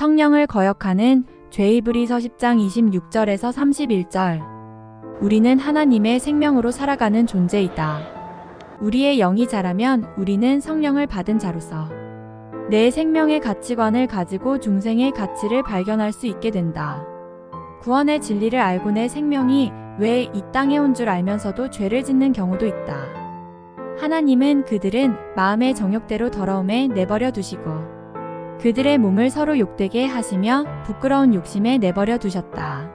성령을 거역하는 죄이브리서 10장 26절에서 31절. 우리는 하나님의 생명으로 살아가는 존재이다. 우리의 영이 자라면 우리는 성령을 받은 자로서 내 생명의 가치관을 가지고 중생의 가치를 발견할 수 있게 된다. 구원의 진리를 알고 내 생명이 왜 이 땅에 온 줄 알면서도 죄를 짓는 경우도 있다. 하나님은 그들은 마음의 정욕대로 더러움에 내버려 두시고 그들의 몸을 서로 욕되게 하시며 부끄러운 욕심에 내버려 두셨다.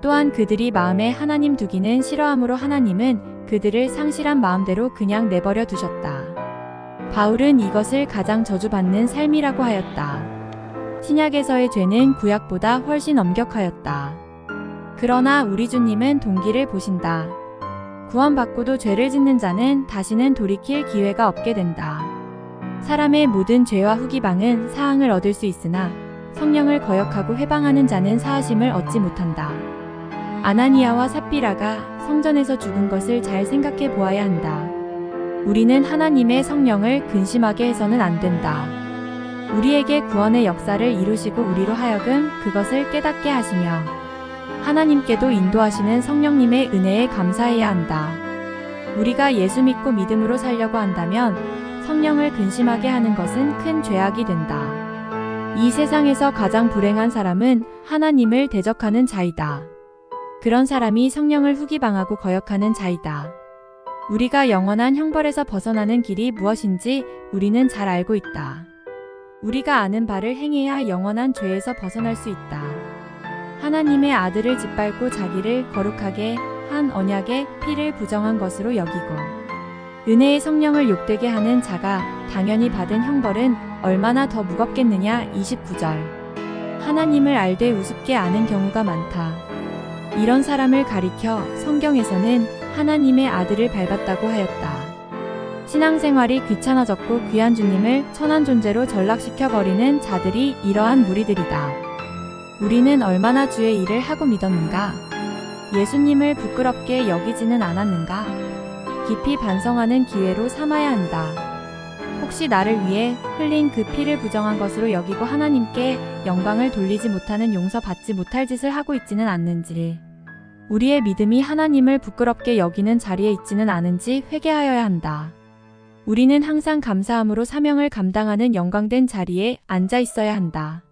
또한 그들이 마음에 하나님 두기는 싫어함으로 하나님은 그들을 상실한 마음대로 그냥 내버려 두셨다. 바울은 이것을 가장 저주받는 삶이라고 하였다. 신약에서의 죄는 구약보다 훨씬 엄격하였다. 그러나 우리 주님은 동기를 보신다. 구원받고도 죄를 짓는 자는 다시는 돌이킬 기회가 없게 된다. 사람의 모든 죄와 후기방은 사항을 얻을 수 있으나 성령을 거역하고 회방하는 자는 사하심을 얻지 못한다. 아나니아와 삽비라가 성전에서 죽은 것을 잘 생각해 보아야 한다. 우리는 하나님의 성령을 근심하게 해서는 안 된다. 우리에게 구원의 역사를 이루시고 우리로 하여금 그것을 깨닫게 하시며 하나님께도 인도하시는 성령님의 은혜에 감사해야 한다. 우리가 예수 믿고 믿음으로 살려고 한다면 성령을 근심하게 하는 것은 큰 죄악이 된다. 이 세상에서 가장 불행한 사람은 하나님을 대적하는 자이다. 그런 사람이 성령을 후기방하고 거역하는 자이다. 우리가 영원한 형벌에서 벗어나는 길이 무엇인지 우리는 잘 알고 있다. 우리가 아는 바를 행해야 영원한 죄에서 벗어날 수 있다. 하나님의 아들을 짓밟고 자기를 거룩하게 한 언약의 피를 부정한 것으로 여기고 은혜의 성령을 욕되게 하는 자가 당연히 받은 형벌은 얼마나 더 무겁겠느냐 29절 하나님을 알되 우습게 아는 경우가 많다. 이런 사람을 가리켜 성경에서는 하나님의 아들을 밟았다고 하였다. 신앙생활이 귀찮아졌고 귀한 주님을 천한 존재로 전락시켜 버리는 자들이 이러한 무리들이다. 우리는 얼마나 주의 일을 하고 믿었는가? 예수님을 부끄럽게 여기지는 않았는가? 깊이 반성하는 기회로 삼아야 한다. 혹시 나를 위해 흘린 그 피를 부정한 것으로 여기고 하나님께 영광을 돌리지 못하는 용서받지 못할 짓을 하고 있지는 않는지, 우리의 믿음이 하나님을 부끄럽게 여기는 자리에 있지는 않은지 회개하여야 한다. 우리는 항상 감사함으로 사명을 감당하는 영광된 자리에 앉아 있어야 한다.